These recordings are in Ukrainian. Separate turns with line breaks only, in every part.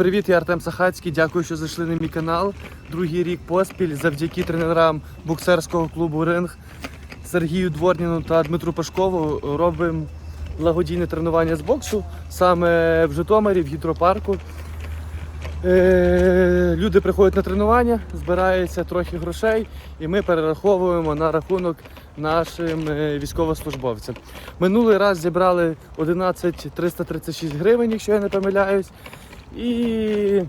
привіт, я Артем Сахацький. Дякую, що зайшли на мій канал. Другий рік поспіль завдяки тренерам боксерського клубу Ринг Сергію Дворніну та Дмитру Пашкову робимо благодійне тренування з боксу саме в Житомирі, в гідропарку. Е, Люди приходять на тренування, збирається трохи грошей, і ми перераховуємо на рахунок нашим е, військовослужбовцям. Минулий раз зібрали 11 336 гривень, якщо я не помиляюсь. І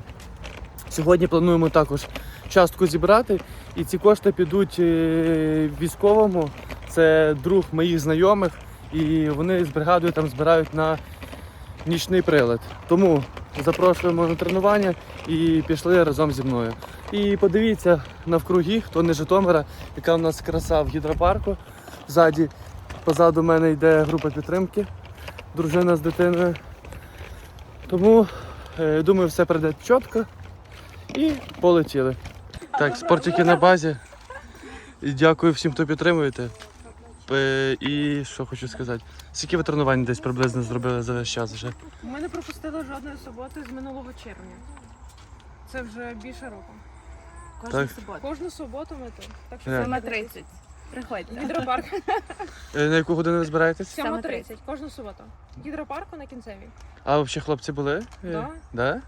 сьогодні плануємо також частку зібрати. І ці кошти підуть е, військовому. Це друг моїх знайомих, і вони з бригадою там збирають на нічний прилад. Тому запрошуємо на тренування і пішли разом зі мною. І подивіться навкруги, хто не Житомира, яка у нас краса в гідропарку. Ззаді, позаду мене йде група підтримки, дружина з дитиною. Тому думаю, все пройде чітко. І полетіли. Так, спортики на базі. І дякую всім, хто підтримуєте. Е, І що хочу сказати. Скільки ви тренувань десь приблизно зробили за весь час вже?
Ми не пропустили жодної суботи з минулого червня. Це вже більше року.
Так.
Кожну суботу ми тут. Так що
Реально.
7.30. Приходьте.
Гідропарк.
Е, На яку годину ви збираєтесь?
7.30. Кожну суботу. Гідропарку на кінцевій.
А взагалі хлопці були? Е,
Да.
Да?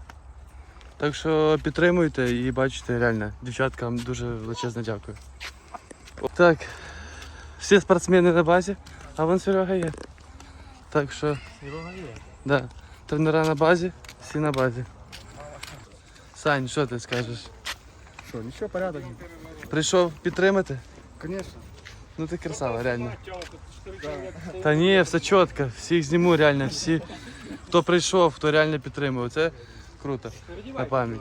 Так що підтримуйте і бачите, реально, дівчаткам дуже величезне дякую. Так, всі спортсмени на базі, а вон Серега є. Так що. Серега є. Да. Тренера на базі, всі на базі. Сань, що ти скажеш?
Що, нічого, порядок.
Прийшов підтримати?
Звісно.
Ну ти красава, реально. Та ні, все чітко, всіх зніму, реально, всі, хто прийшов, хто реально підтримує. Це круто. На пам'ять.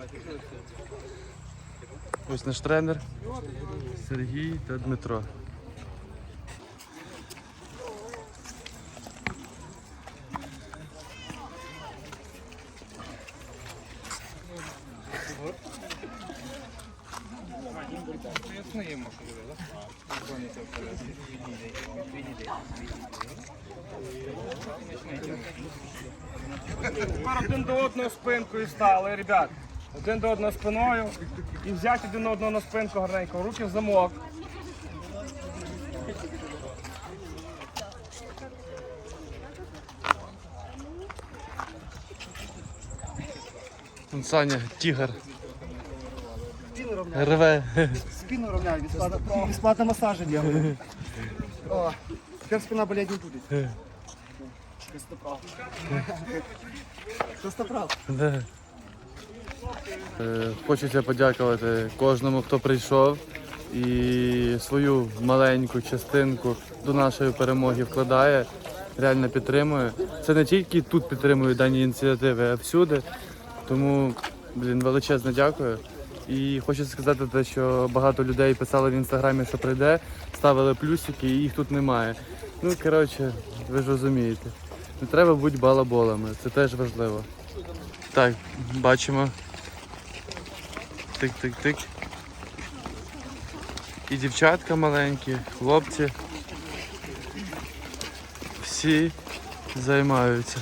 Ось наш тренер Сергій та Дмитро.
Тепер один до одного спинкою стали, ребят. Один до одного спиною. І взяти один одного на спинку гарненько. Руки в замок.
Саня, тігр.
Спину равняю.
Рве.
Спину равняю. Бесплатно, бесплатно массажи делаю. О, теперь спина болеть не будет. Костоправ. Костоправ.
Да. Е, Хочеться подякувати кожному, хто прийшов і свою маленьку частинку до нашої перемоги вкладає, реально підтримує. Це не тільки тут підтримують дані ініціативи, а всюди. Тому, блін, величезне дякую. І хочу сказати те, що багато людей писали в інстаграмі, що прийде, ставили плюсики, і їх тут немає. Ну, коротше, ви ж розумієте. Не треба бути балаболами, це теж важливо. Так, бачимо. Тик-тик-тик. І дівчатка маленькі, хлопці. Всі займаються.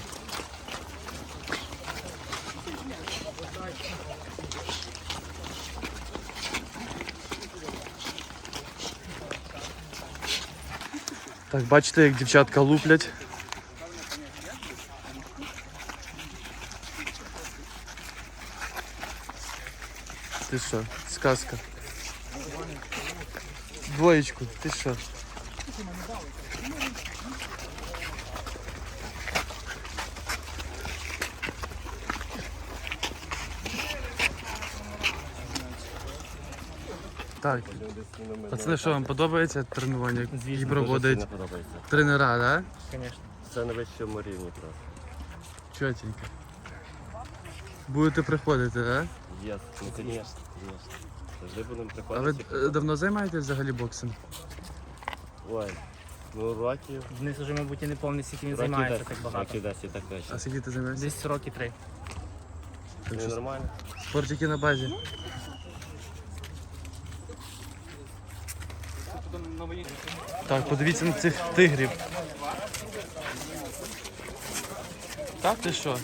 Так, бачите, як дівчатка луплять. Ти що, сказка? Двоєчку, ти що? Так. Пацани, що вам подобається тренування? Які проводять
подобається.
тренера, так?
Це на вищому рівні просто.
Да? Чотенько. Будете приходити, так?
Ну звісно, звісно. Завжди будемо
А ви
приходити.
е, давно займаєтесь взагалі боксом?
Ой, ну років.
Денис уже, мабуть, і не пам'ятає, скільки він займається
10,
так багато.
Років 10 так точно.
А скільки ти займаєшся?
Десь роки три.
Так
Ну
що
нормально.
Спортики на базі. Так, подивіться на цих тигрів. Так ти що?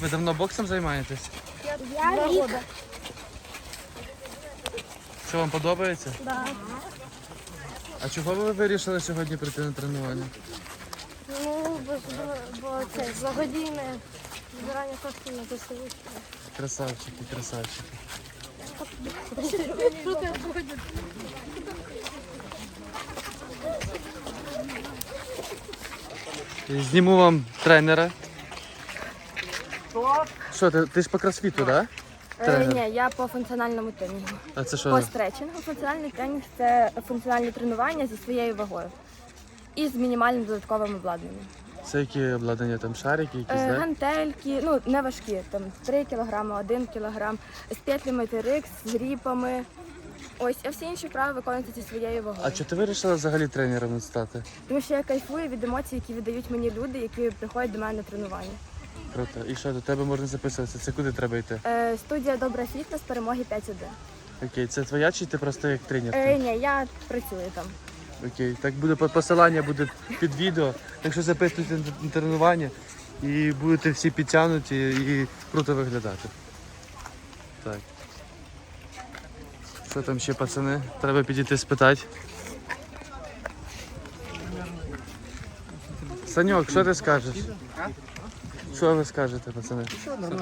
Ви давно боксом займаєтесь?
Я рік.
Що вам подобається?
Да.
А чого ви вирішили сьогодні прийти на тренування?
Ну, бо, бо, це благодійне збирання коштів на ЗСУ.
Красавчики, красавчики.
Що ти
Зніму вам тренера. Що, ти, ти ж по кросфіту, так? Да?
Е,
Тренер.
ні, я по функціональному тренінгу.
А це
По
що?
стретчингу функціональний тренінг це функціональне тренування зі своєю вагою і з мінімальним додатковим обладнанням.
Це які обладнання там шарики якісь,
Е,
так? Да?
гантельки, ну не важкі, там 3 кг, 1 кг, з петлями TRX, з гріпами. Ось, а всі інші вправи виконуються зі своєю вагою.
А чи ти вирішила взагалі тренером стати?
Тому що я кайфую від емоцій, які віддають мені люди, які приходять до мене на тренування.
Круто. І що, до тебе можна записуватися? Це куди треба йти?
Е, студія Добра фітнес перемоги 5-1.
Окей, це твоя чи ти просто як тренер?
Е, ні, я працюю там.
Окей, так буде посилання буде під відео. Якщо записуєте на тренування і будете всі підтягнуті і круто виглядати. Так. Що там ще, пацани? Треба підійти спитати. Саньок, що ти скажеш? Що ви скажете, пацани?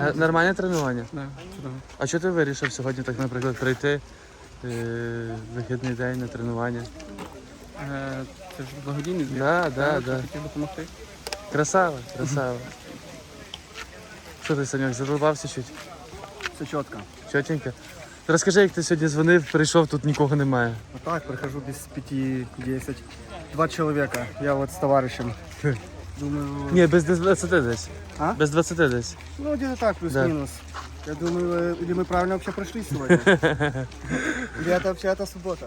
Н- Нормальне тренування? А що ти вирішив сьогодні, так, наприклад, прийти е, вихідний день на тренування?
Е, Це ж благодійний збір.
Да, да,
Так,
да.
Хотів допомогти.
Красава, красава. Що ти, Саньок, задолбався чуть?
Все чітко.
Чотенько. Розкажи, як ти сьогодні дзвонив, прийшов, тут нікого немає.
Вот так, прихожу без пяти, десять. Два человека. Я вот с товарищем. Думаю,
Ні, без 20 десь.
А?
Без 20 десь.
ну где-то так,
Да.
плюс-минус. Я думаю, э, или мы правильно вообще прошли сегодня. Или это вообще это суббота.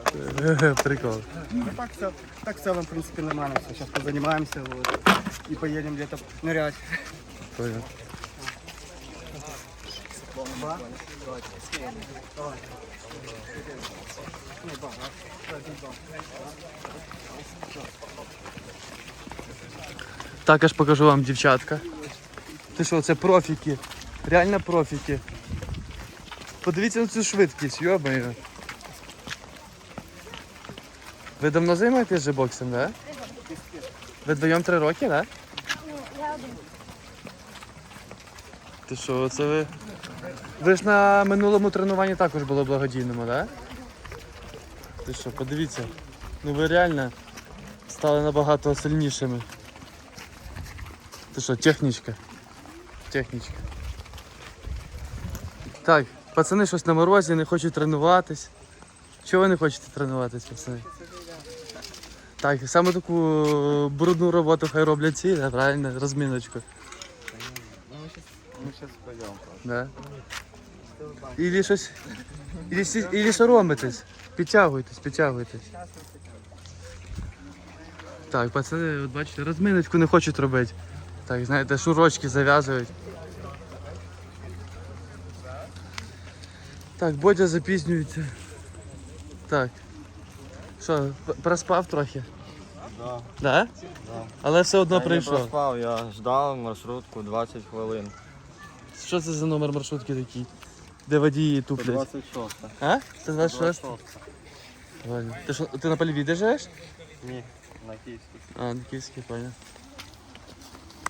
Прикол.
Ну так, все, так в целом, в принципе, нормально все. Сейчас позанимаемся вот, и поедем где-то нырять.
Понял. Також покажу вам дівчатка. Ти що, це профіки. Реально профіки. Подивіться на цю швидкість, йобаю. Ви давно займаєтесь же боксом. Да? Ви вдвоєм три роки? Да?
Я один.
Ти що, це ви? Ви ж на минулому тренуванні також було благодійному, так? Да? Ти що, подивіться. Ну ви реально стали набагато сильнішими. Ти що, технічка? Технічка. Так, пацани щось на морозі, не хочуть тренуватись. Чого ви не хочете тренуватись, пацани? Так, саме таку брудну роботу хай роблять ці, правильно, розміночку. Ми зараз Да. Ілі щось. Ілі, сі- ілі соромитесь. Підтягуйтесь, підтягуйтесь. Так, пацани, от бачите, розминочку не хочуть робити. Так, знаєте, шурочки зав'язують. Так, Бодя запізнюється. Так. Що, п- проспав трохи?
Да.
Да?
Да.
Але все одно
Я не
прийшов.
проспав, я ждав маршрутку 20 хвилин.
Що це за номер маршрутки такий? Де водії туплять?
26.
А? Це 26? Ладно. Ти що, ти на Польві живеш?
Ні, на київській.
А, на Київській, понял.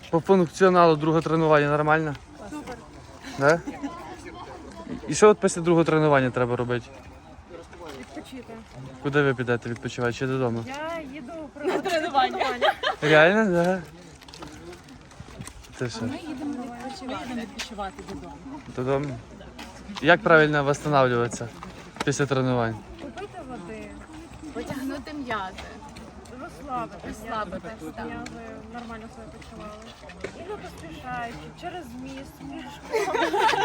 По функціоналу друге тренування нормально?
Супер.
Да? І що от після другого тренування треба робити?
Відпочити.
Куди ви підете відпочивати? Чи додому?
Я їду про тренування.
Реально, да? Ти що?
Ми їдемо відпочивати додому.
Додому? Як правильно відновлюватися після тренувань?
Купити води,
Потягнути м'язи.
розслабитися,
розслабити
щоб
так.
м'язи нормально себе почували. І не поспішаючи, через міст,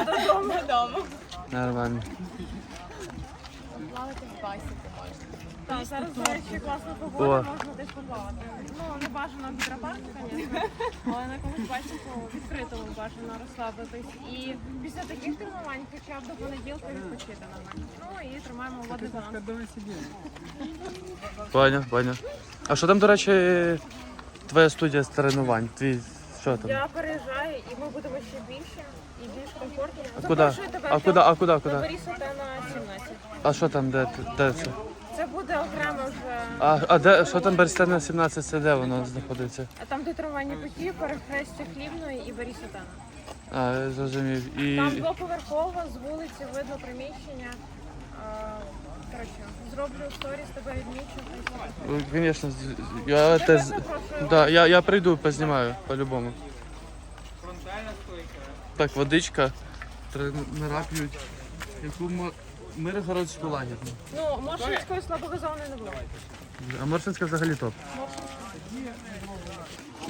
пішком, додому.
Нормально.
Плавати в басіку можна.
Так, зараз, до речі, класна
О.
погода, можна десь поплавати. Ну, не бажано в гідропарку, звісно, але на якомусь басіку відкритому бажано розслабитись. І після таких тренувань хоча б до понеділка відпочити нормально. Ну і тримаємо водний баланс.
Поняв, поняв. А що там, до речі, твоя студія з тренувань? Твій що там?
Я переїжджаю і ми будемо ще більше і більш комфортно.
А куди?
Запрошую тебе
А куди? А куди?
на
Куди?
На 17.
А що там, де, де це?
Це буде окремо вже.
А, а де що там Берестена 17? Це де воно знаходиться?
А там де трамвайні путі, перехрестя Хлібної і Борисотана.
А, я зрозумів. І
Там двоповерхово, з вулиці видно приміщення. А, Коротше, зроблю сторіс, тебе відмічу.
звісно, я
Я
те з- да, я, я прийду, познімаю по-любому. Так, водичка. Тренера п'ють. Яку мо- Миргородську лагідну.
Ну, Моршинської слабогазованої не було.
А Моршинська взагалі топ.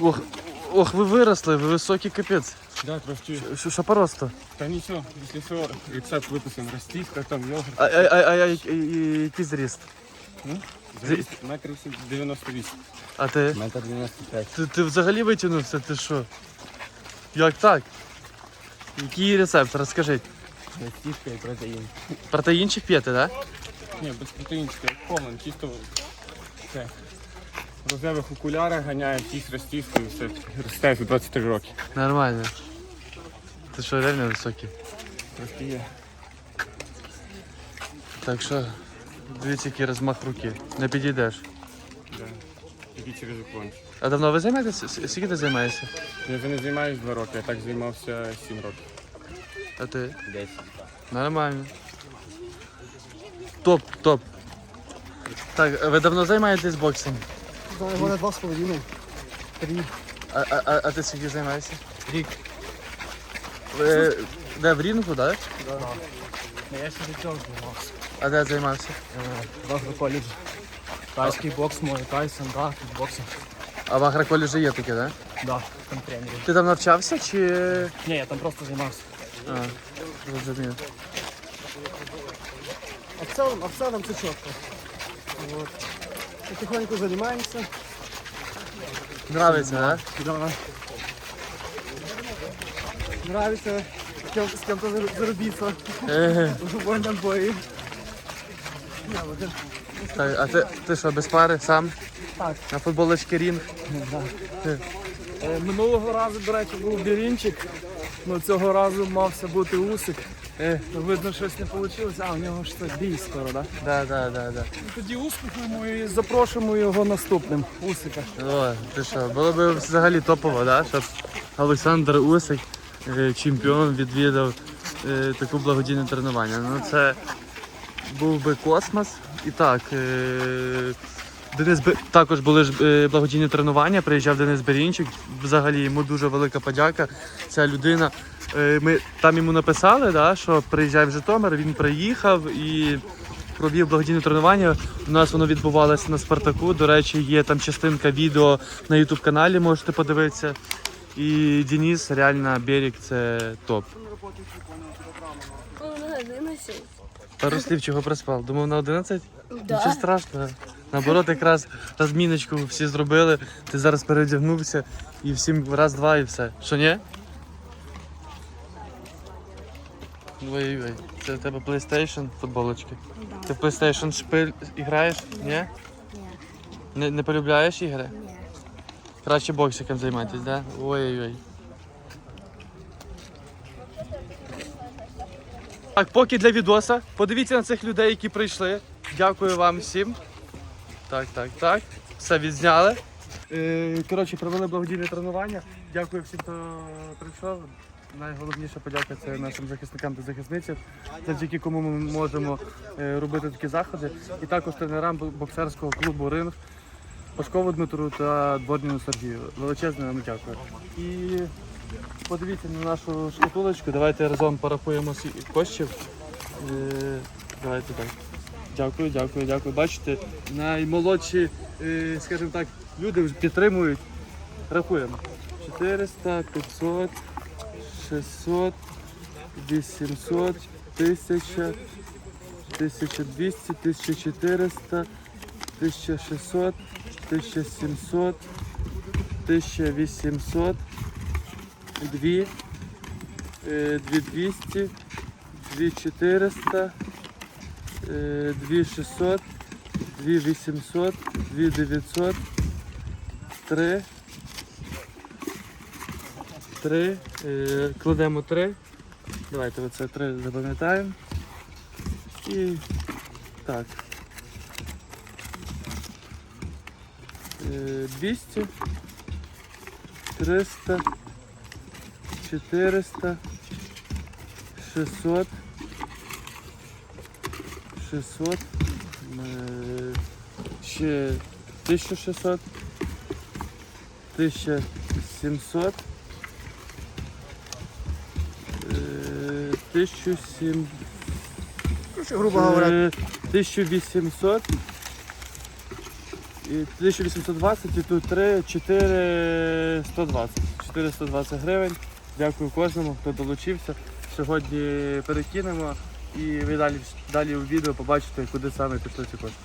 Ох, ох, ви виросли, ви високий капець.
Да, трошки.
Що, що по росту?
Та нічого, після всього рецепт виписаний. Ростівка, там йогурт.
А, а, а, а, а який- який зріст?
Зріст метр 98.
А ти?
Метр 95.
Ти, ти взагалі витягнувся, ти що? Як так? Який рецепт? Розкажіть.
Ростівка і протеїн.
Протеїнчик п'єте, так?
Ні, без протеїнська, повен, чисто це. В рожевих окулярах ганяє тісь ростівку все. Росте за 23 роки.
Нормально. Ти що, реально високий?
Трошки є.
Так що, дивіться, який розмах руки. Не підійдеш.
Да. Тільки через уклон.
А давно ви займаєтесь? С- Скільки ти займаєшся?
Я вже не займаюся 2 роки, я так займався 7 років.
А ти?
10.
Нормально. Топ, топ. Так, ви давно займаєтесь боксом?
Знаю, года два с половиной. Три.
А, а, а, а ти скільки займаєшся? Рік. Ви де в рінгу, так? Да?
Я ще до цього займався.
А де займався?
В агроколеджі. Тайський бокс, мой тай, санда, кікбоксинг.
А в агроколеджі є таке, так? Да?
Да, там тренери.
Ти там навчався чи.
Ні, я там просто займався.
А, зрозумів.
А в целом, а в целом все четко. Вот. Потихоньку занимаемся.
Нравиться, так?
Да. Нравится с кем- с кем-то зару- зарубиться
Да? Еге.
в вольном бою. Да, вот это.
Так, а ти, ти що, без пари сам?
Так.
На футболочці рінг?
Е, Минулого разу, до речі, був бірінчик, але цього разу мався бути усик.
Е.
Ну, Видно, щось не вийшло, а у нього ж це бій скоро, так?
Да, да, да, да.
Тоді успіхуємо і запрошуємо його наступним усика.
О, ти що, було б взагалі топово, да? щоб Олександр Усик, е, чемпіон, відвідав е, таку благодійне тренування. Ну це був би космос. І так, е, Денис також були ж е, благодійні тренування, приїжджав Денис Берінчик. Взагалі йому дуже велика подяка. Ця людина. е, Ми там йому написали, да, що приїжджай в Житомир, він приїхав і провів благодійне тренування. У нас воно відбувалося на Спартаку. До речі, є там частинка відео на Ютуб каналі, можете подивитися. І Денис, реально берег це топ.
На 11.
Пару слів чого проспав. Думав на 11? Нічого страшного. Наоборот, якраз розміночку всі зробили. Ти зараз передягнувся і всім раз-два і все. Що ні? Ой-ой-ой, це у тебе PlayStation футболочки. Ти в PlayStation шпиль граєш? Ні?
Ні.
Не, не полюбляєш ігри?
Ні.
Краще боксиком займатися, да? Ой-ой-ой. Так, поки для відоса. Подивіться на цих людей, які прийшли. Дякую вам всім. Так, так, так. Все відзняли. Е, коротше, провели благодійне тренування. Дякую всім, хто прийшов. Найголовніша подяка це нашим захисникам та захисницям, завдяки кому ми можемо е, робити такі заходи. І також тренерам боксерського клубу Ринг, Пашкову Дмитру та Дворніну Сергію. Величезне вам дякую. І подивіться на нашу шкатулочку. Давайте разом порахуємо коштів. Е, Давайте так. Дякую, дякую, дякую. Бачите, наймолодші, е, скажімо так, люди підтримують. Рахуємо. 400, 500, 600, 800, 1000, 1200, 1400, 1600, 1700, 1800, 2, е, 2200, 2400, е, 2600, 2800, 2900, 3, три. Е, кладемо три. Давайте оце три запам'ятаємо. І так. Е, 200, 300, 400, 600, 600, е, ще 1600, 1700, е, 1700,
грубо говоря,
Е, 1800 і 1820 і тут 3, 4, 120. 420 гривень. Дякую кожному, хто долучився. Сьогодні перекинемо і ви далі, далі у відео побачите, куди саме пішли ці кошти.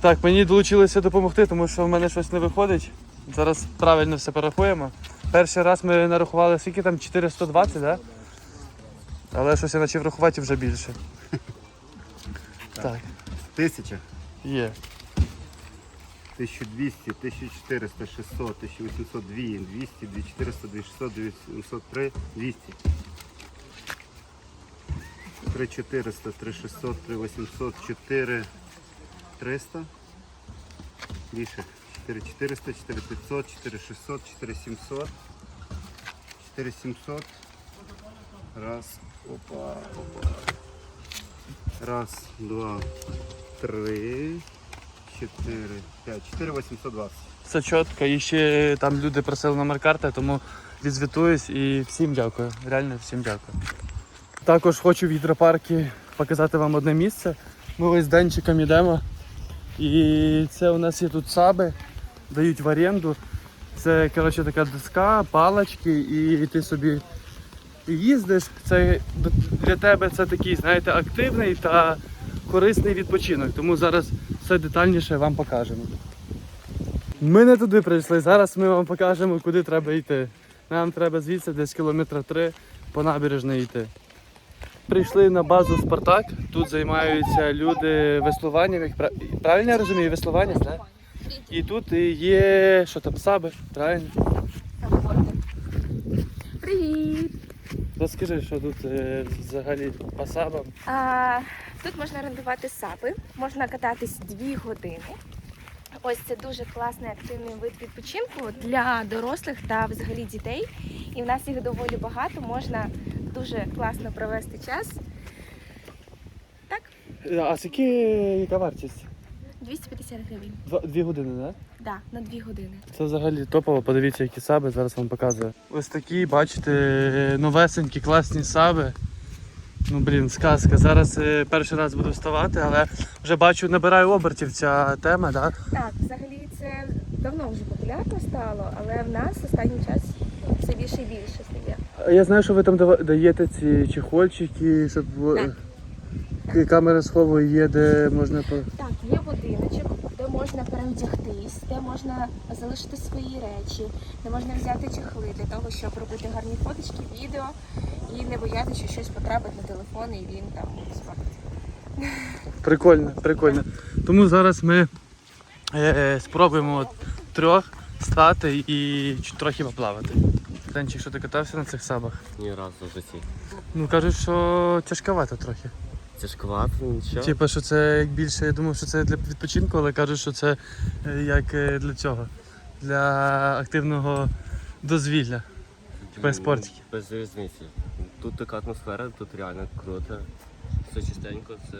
Так, мені долучилося допомогти, тому що в мене щось не виходить. Зараз правильно все порахуємо. Перший раз ми нарахували скільки там 420, так? Да? Але щось я почав рахувати вже більше. Так,
тисяча.
є.
1200, 1400, 600, 1800, 2, 200, 2400, 2600, 903, 200. 3400, 3600, 3800, 4 300. Більше. 4400, 4500, 4600, 4700, 4700. Раз, опа, опа. Раз, два, три, чотири, п'ять, чотири 820.
Все чітко. І ще там люди просили номер карти, тому відзвітуюсь і всім дякую. Реально всім дякую. Також хочу в гідропаркі показати вам одне місце. Ми ось з Денчиком йдемо. І це у нас є тут саби, дають в оренду. Це коротше, така доска, палочки, і ти собі їздиш. Це для тебе це такий, знаєте, активний та корисний відпочинок. Тому зараз все детальніше вам покажемо. Ми не туди прийшли. Зараз ми вам покажемо, куди треба йти. Нам треба звідси десь кілометра три по набережній йти. Прийшли на базу Спартак. Тут займаються люди веслуванням. Як пра- правильно я розумію, веслування, так? І тут є що там, саби, правильно?
Привіт!
Розкажи, що тут е, взагалі по сабам.
А, тут можна орендувати сапи, можна кататись дві години. Ось це дуже класний активний вид відпочинку для дорослих та взагалі дітей. І в нас їх доволі багато. Можна дуже класно провести час.
Е, А скільки яка вартість?
250 гривень.
Два, дві години, так?
Да, на дві години.
Це взагалі топово, подивіться, які саби, зараз вам показую. Ось такі, бачите, новесенькі, класні саби. Ну блін, сказка. Зараз е, перший раз буду вставати, але вже бачу, набираю обертів ця тема, да?
Так, взагалі це давно вже популярно стало, але в нас останнім час все більше і більше стає.
Я знаю, що ви там дава- даєте ці чехольчики, щоб
Так.
к- камера схову є, де можна по.
Так, є будиночок, де можна перевдягтись, де можна залишити свої речі, де можна взяти чехли для того, щоб робити гарні фоточки, відео і не боятися, що щось потрапить на телефон і він там спортить.
Прикольно, прикольно. Тому зараз ми е, е, спробуємо от трьох стати і чуть трохи поплавати. Денчик, що ти катався на цих сабах?
Ні разу в житті.
Ну кажуть, що тяжковато трохи.
Тяжковато, нічого.
Типа, що це як більше, я думав, що це для відпочинку, але кажуть, що це е, як е, для цього, для активного дозвілля. без спортики.
Без різниці. Тут така атмосфера, тут реально круто. Все чистенько, все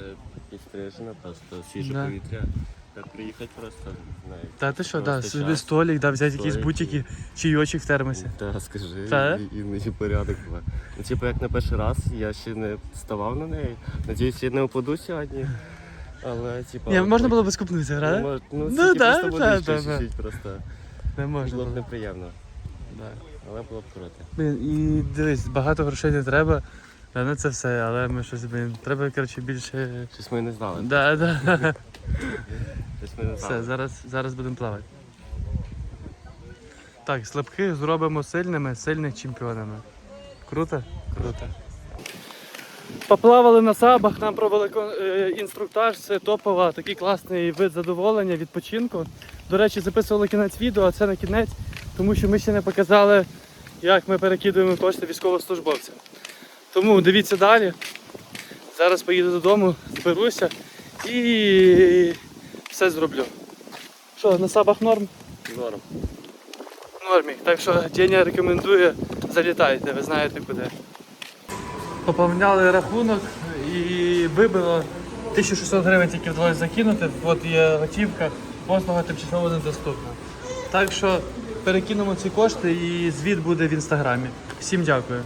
підстрижено, просто свіже
Да.
повітря. Так приїхати просто, знаю.
Та ти що, да,
Просто
собі
час.
столик, да, взяти якісь
Столик
бутики, чайочок в термосі.
Та скажи,
Та?
і, і мені порядок був. Ну, типу, як на перший раз, я ще не вставав на неї. Надіюсь, я не упаду сьогодні. Але, типу,
Ні, можна було б скупнутися,
Ну,
правда?
мож- ну,
Ну,
тільки
да,
просто
да,
водичка
да, да.
чуть-чуть просто.
Не можна
Було б
було.
неприємно.
Да.
Але було б круто.
Блін, і дивись, багато грошей не треба. Да, на це все, але ми щось, блін, треба, коротше, більше.
Щось ми не знали.
Да, да.
Щось ми не
Все, зараз, зараз будемо плавати. Так, слабких зробимо сильними, сильних чемпіонами. Круто? Круто. Поплавали на сабах, нам провели е, інструктаж, це топово, такий класний вид задоволення, відпочинку. До речі, записували кінець відео, а це не кінець, тому що ми ще не показали як ми перекидуємо кошти військовослужбовцям. Тому дивіться далі. Зараз поїду додому, зберуся і все зроблю. Що, на сабах норм?
Норм.
нормі. Так що Деня рекомендує, залітайте, ви знаєте куди. Поповняли рахунок і вибило 1600 гривень тільки вдалося закинути. От є готівка, послуга тимчасово недоступна. Так що перекинемо ці кошти і звіт буде в інстаграмі. Всім дякую.